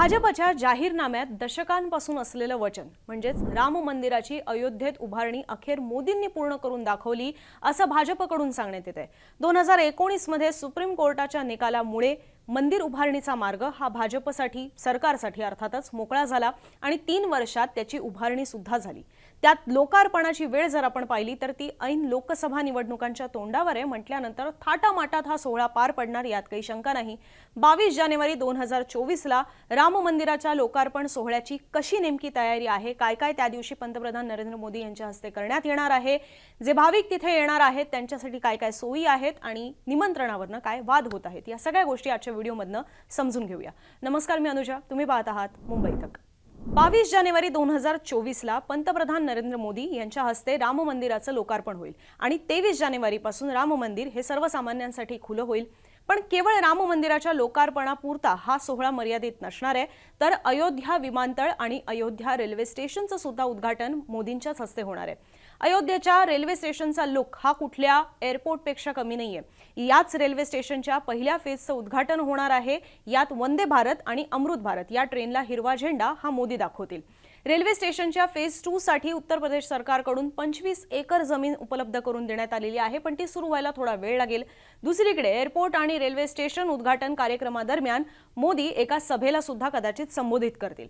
भाजपच्या जाहीरनाम्यात दशकांपासून असलेलं वचन म्हणजेच राम मंदिराची अयोध्येत उभारणी अखेर मोदींनी पूर्ण करून दाखवली असं भाजपकडून सांगण्यात येत आहे दोन हजार एकोणीसमध्ये सुप्रीम कोर्टाच्या निकालामुळे मंदिर उभारणीचा मार्ग हा भाजपसाठी सरकारसाठी अर्थातच मोकळा झाला आणि तीन वर्षात त्याची उभारणी सुद्धा झाली. त्यात लोकार्पणाची वेळ जर आपण पाहिली तर ती ऐन लोकसभा निवडणुकांच्या तोंडावर आहे. म्हटल्यानंतर थाटामाटात हा सोहळा पार पडणार यात काही शंका नाही. बावीस जानेवारी दोन हजार चोवीसला राम मंदिराच्या लोकार्पण सोहळ्याची कशी नेमकी तयारी आहे? काय काय त्या दिवशी पंतप्रधान नरेंद्र मोदी यांच्या हस्ते करण्यात येणार आहे? जे भाविक तिथे येणार आहेत त्यांच्यासाठी काय काय सोयी आहेत आणि निमंत्रणावरनं काय वाद होत आहेत? या सगळ्या गोष्टी आजच्या व्हिडिओमधनं समजून घेऊया. नमस्कार मी अनुजा. तुम्ही पाहत आहात मुंबई तक. बावीस जानेवारी दोन हजार चोवीसला पंतप्रधान नरेंद्र मोदी यांच्या हस्ते राम मंदिराचं लोकार्पण होईल आणि तेवीस जानेवारीपासून राम मंदिर हे सर्वसामान्यांसाठी खुलं होईल. पण केवळ राम मंदिराच्या लोकार्पणापुरता हा सोहळा मर्यादित नसणार आहे. तर अयोध्या विमानतळ आणि अयोध्या रेल्वे स्टेशनचं सुद्धा उद्घाटन मोदींच्याच हस्ते होणार आहे. अयोध्येच्या रेल्वे स्टेशनचा लुक हा कुठल्या एअरपोर्टपेक्षा कमी नाही आहे याच रेल्वे स्टेशनच्या पहिल्या फेजचं उद्घाटन होणार आहे. यात वंदे भारत आणि अमृत भारत या ट्रेनला हिरवा झेंडा हा मोदी दाखवतील. रेल्वे स्टेशनच्या फेज टू साठी उत्तर प्रदेश सरकारकडून पंचवीस एकर जमीन उपलब्ध करून देण्यात आलेली आहे पण ती सुरू व्हायला थोडा वेळ लागेल. दुसरीकडे एअरपोर्ट आणि रेल्वे स्टेशन उद्घाटन कार्यक्रमादरम्यान मोदी एका सभेला सुद्धा कदाचित संबोधित करतील.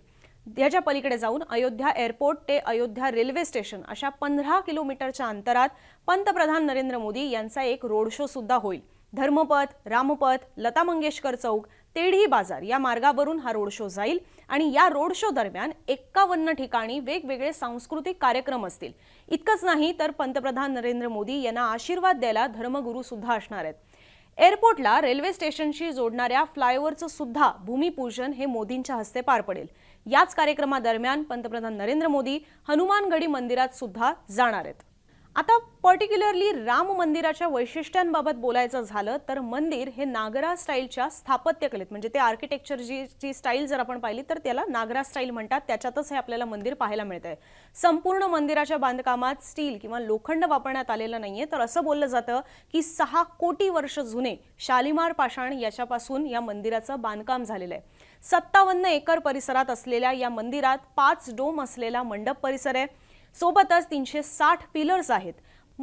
याच्या पलीकडे जाऊन अयोध्या एअरपोर्ट ते अयोध्या रेल्वे स्टेशन अशा पंधरा किलोमीटरच्या अंतरात पंतप्रधान नरेंद्र मोदी यांचा एक रोड शो सुद्धा होईल. धर्मपथ रामपथ लता मंगेशकर चौक तेढी बाजार या मार्गावरून हा रोड शो जाईल आणि या रोड शो दरम्यान एक्कावन्न ठिकाणी वेगवेगळे सांस्कृतिक कार्यक्रम असतील. इतकंच नाही तर पंतप्रधान नरेंद्र मोदी यांना आशीर्वाद द्यायला धर्मगुरू सुद्धा असणार आहेत. एअरपोर्टला रेल्वे स्टेशनशी जोडणाऱ्या फ्लायओव्हरचं सुद्धा भूमिपूजन हे मोदींच्या हस्ते पार पडेल. याच कार्यक्रमादरम्यान पंतप्रधान नरेंद्र मोदी हनुमानगडी मंदिरात सुद्धा जाणार आहेत. आता पर्टिक्युलरली राम मंदिराच्या वैशिष्ट्यांबाबत बोलायचं झालं तर मंदिर हे नागरा स्टाईलच्या स्थापत्यकलेत म्हणजे ते आर्किटेक्चर जी जी स्टाईल जर आपण पाहिली तर त्याला नागरा स्टाईल म्हणतात. त्याच्यातच हे आपल्याला मंदिर पाहायला मिळत आहे संपूर्ण मंदिराच्या बांधकामात स्टील किंवा लोखंड वापरण्यात आलेलं नाहीये. तर असं बोललं जातं की सहा कोटी वर्ष जुने शालिमार पाषाण याच्यापासून या मंदिराचं बांधकाम झालेलं आहे. सत्तावन्न एकर परिसरात असलेल्या या मंदिरात पाच डोम असलेला मंडप परिसर आहे. सोबतच तीनशे साठ पिलर्स आहेत.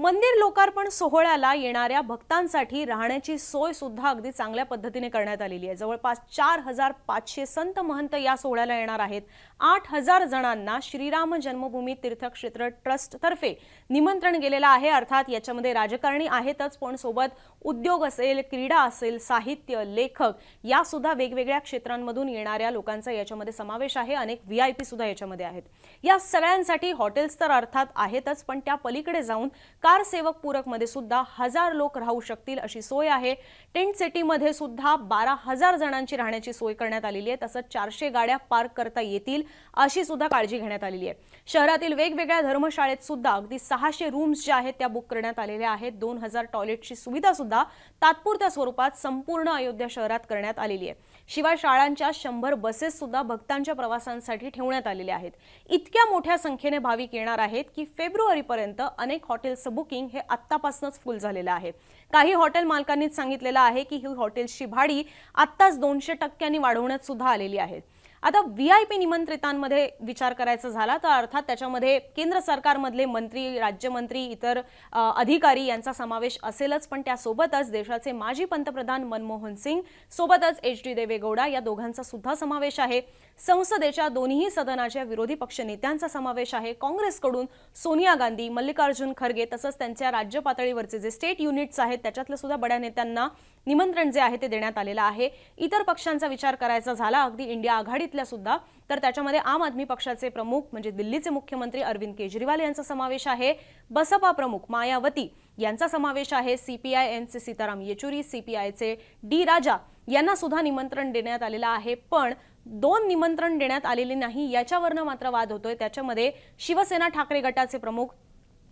मंदिर लोकार्पण सोहळ्याला येणाऱ्या भक्तांसाठी राहण्याची सोय सुद्धा अगदी चांगल्या पद्धतीने करण्यात आलेली आहे. जवळपास चार हजार पाचशे संत महंत या सोहळ्याला येणार आहेत. आठ हजार जणांना श्रीराम जन्मभूमी तीर्थक्षेत्र ट्रस्टतर्फे निमंत्रण गेलेलं आहे. अर्थात याच्यामध्ये राजकारणी आहेतच पण सोबत उद्योग असेल क्रीडा असेल साहित्य लेखक या सुद्धा वेगवेगळ्या क्षेत्रांमधून येणाऱ्या लोकांचा याच्यामध्ये समावेश आहे. अनेक व्ही आय पी सुद्धा याच्यामध्ये आहेत. या सगळ्यांसाठी हॉटेल्स तर अर्थात आहेतच पण त्या पलीकडे जाऊन कार सेवक पूरकमध्ये सुद्धा हजार लोक राहू शकतील अशी सोय आहे. टेंट सिटीमध्ये सुद्धा बारा हजार जणांची राहण्याची सोय करण्यात आलेली आहे. तसंच चारशे गाड्या पार्क करता येतील अशी सुद्धा काळजी घेण्यात आलेली आहे. शहरातील वेगवेगळ्या धर्मशाळेत सुद्धा अगदी सहाशे रूम्स ज्या आहेत त्या बुक करण्यात आलेल्या आहेत. दोन हजार टॉयलेटची सुविधा सुद्धा तात्पुरत्या स्वरूपात संपूर्ण अयोध्या शहरात करण्यात आलेली आहे. शिवाय शाळांच्या शंभर बसेस सुद्धा भक्तांच्या प्रवासांसाठी ठेवण्यात आलेल्या आहेत. इतक्या मोठ्या संख्येने भाविक येणार आहेत की फेब्रुवारीपर्यंत अनेक हॉटेल्स बुकिंग हे आत्तापासूनच फुल झालेलं आहे. काही हॉटेल मालकांनीच सांगितलेलं आहे की ही हॉटेल्सची भाडी आत्ताच दोनशे टक्क्यांनी वाढवण्यात सुद्धा आलेली आहेत आता व्ही आय पी निमंत्रितांमध्ये विचार करायचा झाला तर अर्थात त्याच्यामध्ये केंद्र सरकारमधले मंत्री राज्यमंत्री इतर अधिकारी यांचा समावेश असेलच. पण त्यासोबतच देशाचे माजी पंतप्रधान मनमोहन सिंग सोबतच एच डी देवेगौडा या दोघांचा सुद्धा समावेश आहे. संसदेच्या दोन्ही सदनाच्या विरोधी पक्ष नेत्यांचा समावेश आहे. काँग्रेसकडून सोनिया गांधी मल्लिकार्जुन खरगे तसंच त्यांच्या राज्य पातळीवरचे जे स्टेट युनिट्स आहेत त्याच्यातल्या सुद्धा बड्या नेत्यांना निमंत्रण जे आहे ते देण्यात आलेलं आहे. इतर पक्षांचा विचार करायचा झाला. अगदी इंडिया आघाडी आघाडीतल्या सुद्धा तर त्याच्यामध्ये आम आदमी पक्षाचे प्रमुख म्हणजे दिल्लीचे मुख्यमंत्री अरविंद केजरीवाल यांचा समावेश आहे. बसपा प्रमुख मायावती यांचा समावेश आहे. सीपीआय एमचे सीताराम येचुरी सीपीआयचे डी राजा यांना सुद्धा निमंत्रण देण्यात आलेलं आहे. पण दोन निमंत्रण देण्यात आलेले नाही याच्यावरनं मात्र वाद होतोय. त्याच्यामध्ये शिवसेना ठाकरे गटाचे प्रमुख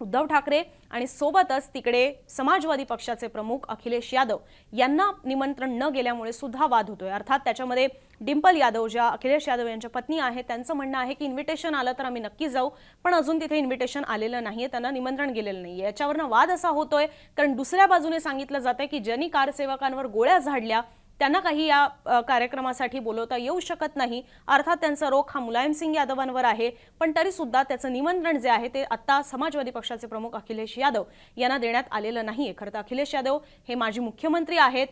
उद्धव ठाकरे आणि सोबतच तिकडे समाजवादी पक्षाचे प्रमुख अखिलेश यादव यांना निमंत्रण न गेल्यामुळे सुद्धा वाद होतोय. अर्थात त्याच्यामध्ये डिंपल यादव ज्या अखिलेश यादव यांच्या पत्नी आहेत त्यांचं म्हणणं आहे की इन्व्हिटेशन आलं तर आम्ही नक्की जाऊ पण अजून तिथे इन्व्हिटेशन आलेलं नाहीये त्यांना निमंत्रण गेलेलं नाहीये. याच्यावरनं वाद असा होतोय कारण दुसऱ्या बाजूने सांगितलं जातंय की ज्यांनी कारसेवकांवर गोळ्या झाडल्या त्यांना काही या कार्यक्रमासाठी बोलवता येऊ शकत नाही. अर्थात त्यांचा रोख हा मुलायम सिंग यादवांवर आहे. पण तरी सुद्धा त्याचं निमंत्रण जे आहे ते आता समाजवादी पक्षाचे प्रमुख अखिलेश यादव यांना देण्यात आलेलं नाहीये. खरं तर अखिलेश यादव हे माजी मुख्यमंत्री आहेत.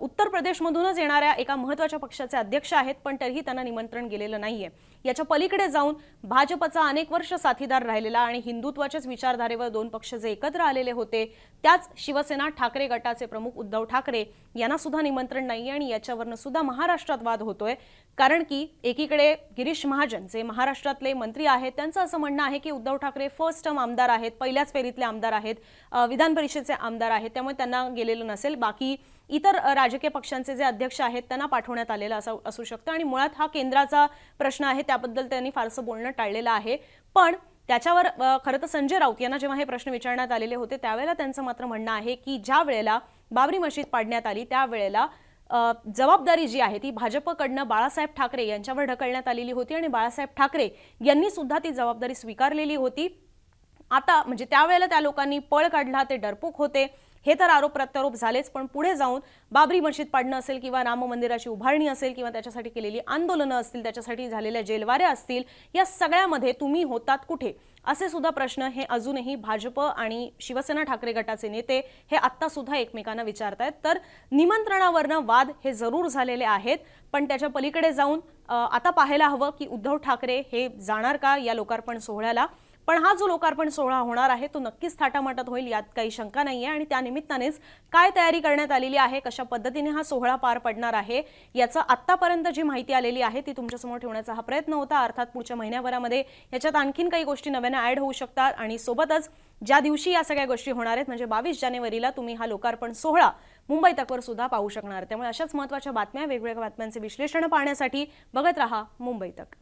उत्तर प्रदेशमधूनच येणाऱ्या एका महत्त्वाच्या पक्षाचे अध्यक्ष आहेत पण तरीही त्यांना निमंत्रण गेलेलं नाहीये. याच्या पलीकडे जाऊन भाजपचा अनेक वर्ष साथीदार राहिलेला आणि हिंदुत्वाच्याच विचारधारेवर दोन पक्ष जे एकत्र आलेले होते त्याच शिवसेना ठाकरे गटाचे प्रमुख उद्धव ठाकरे यांना सुद्धा निमंत्रण नाही आणि याच्यावरनं सुद्धा महाराष्ट्रात वाद होतोय. कारण की एकीकडे गिरीश महाजन जे महाराष्ट्रातले मंत्री आहेत त्यांचं असं म्हणणं आहे की उद्धव ठाकरे फर्स्ट टर्म आमदार आहेत पहिल्याच फेरीतले आमदार आहेत विधान परिषदेचे आमदार आहेत त्यामुळे त्यांना गेलेलं नसेल. बाकी इतर राजकीय पक्षांचे जे अध्यक्ष आहेत त्यांना पाठवण्यात आलेलं असं असू शकतं आणि मुळात हा केंद्राचा प्रश्न आहे त्याबद्दल त्यांनी फारसं बोलणं टाळलेलं आहे. पण त्याच्यावर खरं तर संजय राऊत यांना जेव्हा हे प्रश्न विचारण्यात आलेले होते त्यावेळेला त्यांचं मात्र म्हणणं आहे की ज्या वेळेला बाबरी मशीद पाडण्यात आली त्यावेळेला जबाबदारी जी आहे ती भाजपकडनं बाळासाहेब ठाकरे यांच्यावर ढकलण्यात आलेली होती आणि बाळासाहेब ठाकरे यांनी सुद्धा ती जबाबदारी स्वीकारलेली होती. आता म्हणजे त्यावेळेला त्या लोकांनी पळ काढला ते डरपूक होते. हे तर आरोप प्रत्यारोप झालेच पण पुढे जाऊन बाबरी मशीद पाडणं असेल किंवा राम मंदिराची उभारणी असेल किंवा त्याच्यासाठी केलेली आंदोलनं असतील त्याच्यासाठी झालेल्या जेलवाऱ्या असतील या सगळ्यामध्ये तुम्ही होतात कुठे? असे सुद्धा प्रश्न हे अजूनही भाजप आणि शिवसेना ठाकरे गटाचे नेते हे आत्ता सुद्धा एकमेकांना विचारतायत. तर निमंत्रणावरनं वाद हे जरूर झालेले आहेत पण त्याच्या पलीकडे जाऊन आता पाहायला हवं की उद्धव ठाकरे हे जाणार का या लोकार्पण सोहळ्याला? पण हा जो लोकार्पण सोहळा होणार आहे तो नक्कीच थाटामाटात होईल यात काही शंका नाही आहे आणि त्यानिमित्तानेच काय तयारी करण्यात आलेली आहे कशा पद्धतीने हा सोहळा पार पडणार आहे याचं आत्तापर्यंत जी माहिती आलेली आहे ती तुमच्यासमोर ठेवण्याचा हा प्रयत्न होता. अर्थात पुढच्या महिन्याभरामध्ये याच्यात आणखीन काही गोष्टी नव्याने ऍड होऊ शकतात. आणि सोबतच ज्या दिवशी या सगळ्या गोष्टी होणार आहेत म्हणजे बावीस जानेवारीला तुम्ही हा लोकार्पण सोहळा मुंबई तकवर सुद्धा पाहू शकणार. त्यामुळे अशाच महत्त्वाच्या बातम्या वेगवेगळ्या बातम्यांचे विश्लेषण पाहण्यासाठी बघत राहा मुंबई तक